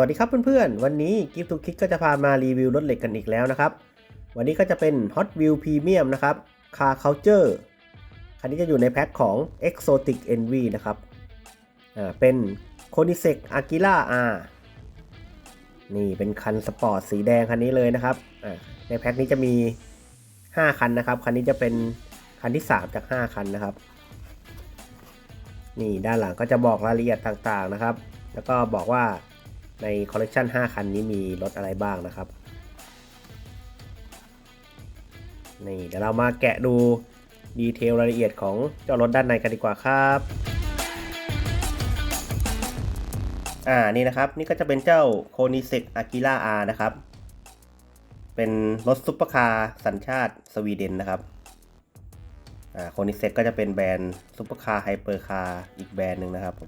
วัสดีครับเพื่อนๆ วันนี้กิฟต์ทูคิดก็จะพามารีวิวรถเหล็กกันอีกแล้วนะครับ วันนี้ก็จะเป็น Hot Wheel Premium นะครับ Car Culture คันนี้จะอยู่ในแพ็คของ Exotic Envy นะครับ อ่า เป็น k o n i s e k Aquila R นี่เป็นคันสปอร์ตสีแดงคันนี้เลยนะครับ อ่า ในแพ็คนี้จะมี 5 คันนะครับ คันนี้จะเป็นคันที่ 3 จาก 5 คันนะครับ นี่ด้านหลังก็จะบอกรายละเอียดต่างๆนะครับ แล้วก็บอกว่า ในคอลเลกชัน5 คันนี้มีรถอะไรบ้างนะครับ นี่เดี๋ยวเรามาแกะดูดีเทลรายละเอียดของเจ้ารถด้านในกันดีกว่าครับอ่านี่นะครับ นี่ก็จะเป็นเจ้า k o n i s e k Aquila R นะครับ เป็นรถซุปเปอร์คาร์สัญชาติสวีเดนนะครับอ่าโคนิเซ็ก็จะเป็นแบรนด์ซุปเปอร์คาร์ไฮเปอร์คาร์อีกแบรนด์หนึ่งนะครับผ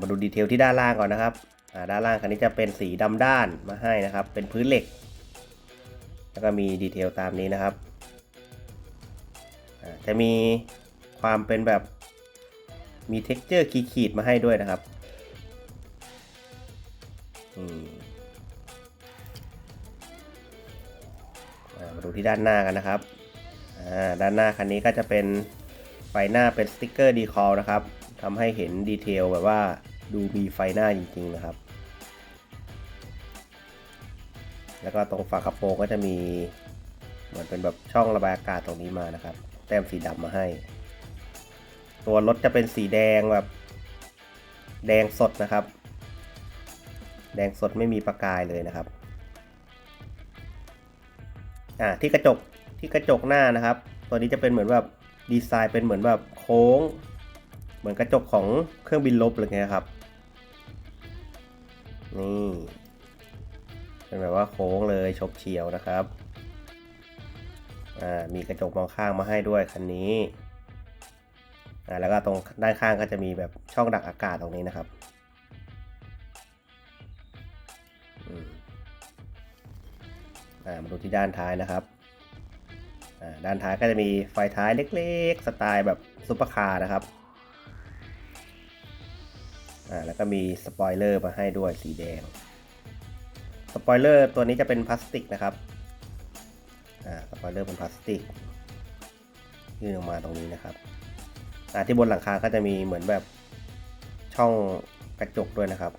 มาดูดีเทลที่ด้านล่างก่อนนะครับด้านล่างคันนี้จะเป็นสีดำด้านมาให้นะครับ เป็นพื้นเหล็ก แล้วก็มีดีเทลตามนี้นะครับ จะมีความเป็นแบบมีเท็กเจอร์ขีดๆมาให้ด้วยนะครับมาดูที่ด้านหน้ากันนะครับ ด้านหน้าคันนี้ก็จะเป็นไฟหน้าเป็นสติ๊กเกอร์ดีคอลนะครับ ทำให้เห็นดีเทลแบบว่าดูมีไฟหน้าจริงๆนะครับ แล้วก็ตรงฝากระโปรงก็จะมีเหมือนเป็นแบบช่องระบายอากาศตรงนี้มานะครับ แต้มสีดำมาให้ ตัวรถจะเป็นสีแดงแบบแดงสดนะครับ แดงสดไม่มีประกายเลยนะครับอ่าที่กระจกที่กระจกหน้านะครับ ตัวนี้จะเป็นเหมือนแบบดีไซน์เป็นเหมือนแบบโค้ง เหมือนกระจกของเครื่องบินลบอะไรเงี้ยครับ นี่เป็นแบบว่าโค้งเลยชกเฉียวนะครับอ่ามีกระจกมองข้างมาให้ด้วยคันนี้อ่าแล้วก็ตรงด้านข้างก็จะมีแบบช่องดักอากาศตรงนี้นะครับมอ่ามาดูที่ด้านท้ายนะครับอ่าด้านท้ายก็จะมีไฟท้ายเล็กๆ สไตล์แบบซุปเปอร์คาร์นะครับ อ่าแล้วก็มีสปอยเลอร์มาให้ด้วยสีแดง สปอยเลอร์ตัวนี้จะเป็นพลาสติกนะครับ อ่า สปอยเลอร์เป็นพลาสติกยื่นออกมาตรงนี้นะครับอ่าที่บนหลังคาก็จะมีเหมือนแบบช่องกระจกด้วยนะครับ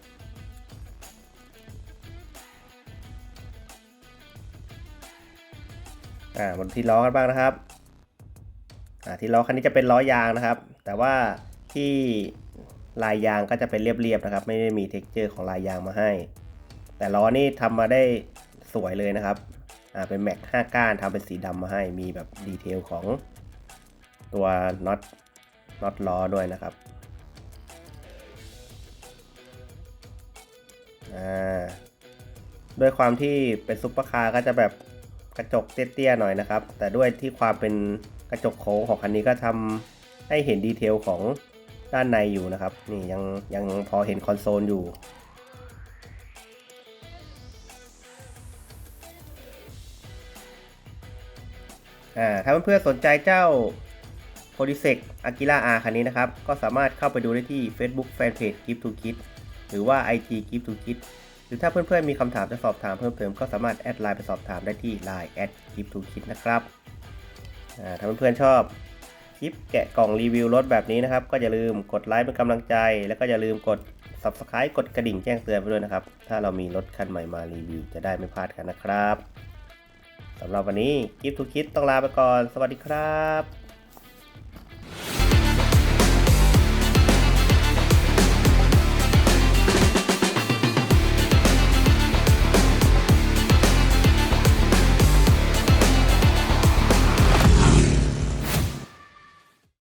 อ่าบนที่ล้อกันบ้างนะครับอ่าที่ล้อคันนี้จะเป็นล้อยางนะครับ แต่ว่าที่ ลายยางก็จะเป็นเรียบๆนะครับ ไม่ได้มีเท็กเจอร์ของลายยางมาให้ แต่ล้อนี่ทำมาได้สวยเลยนะครับอ่าเป็นแม็ก5ก้านทำเป็นสีดำมาให้ มีแบบดีเทลของตัวน็อตน็อตล้อด้วยนะครับอ่าด้วยความที่เป็นซุปเปอร์คาร์ก็จะแบบกระจกเตี้ยๆหน่อยนะครับ แต่ด้วยที่ความเป็นกระจกโค้งของคันนี้ก็ทำให้เห็นดีเทลของ ด้านในอยู่นะครับ นี่ยังยังพอเห็นคอนโซลอยู่ อ่าถ้าเพื่อนๆสนใจเจ้า p o l y s e c Aquila R คันนี้นะครับ ก็สามารถเข้าไปดูได้ที่ Facebook Fanpage Gift to Kid หรือว่า IG Gift to Kid หรือถ้าเพื่อนๆมีคำถามจะสอบถามเพิ่มเติมก็สามารถแอดไลน์ไปสอบถามได้ที่ Line at Gift to Kid นะครับอ่าถ้าเพื่อนๆชอบ คลิปแกะกล่องรีวิวรถแบบนี้นะครับ ก็อย่าลืมกดไลค์เป็นกำลังใจ แล้วก็อย่าลืมกด Subscribe กดกระดิ่งแจ้งเตือนไปด้วยนะครับ ถ้าเรามีรถคันใหม่มารีวิวจะได้ไม่พลาดกันนะครับสำหรับวันนี้กิฟทูคิดต้องลาไปก่อน สวัสดีครับ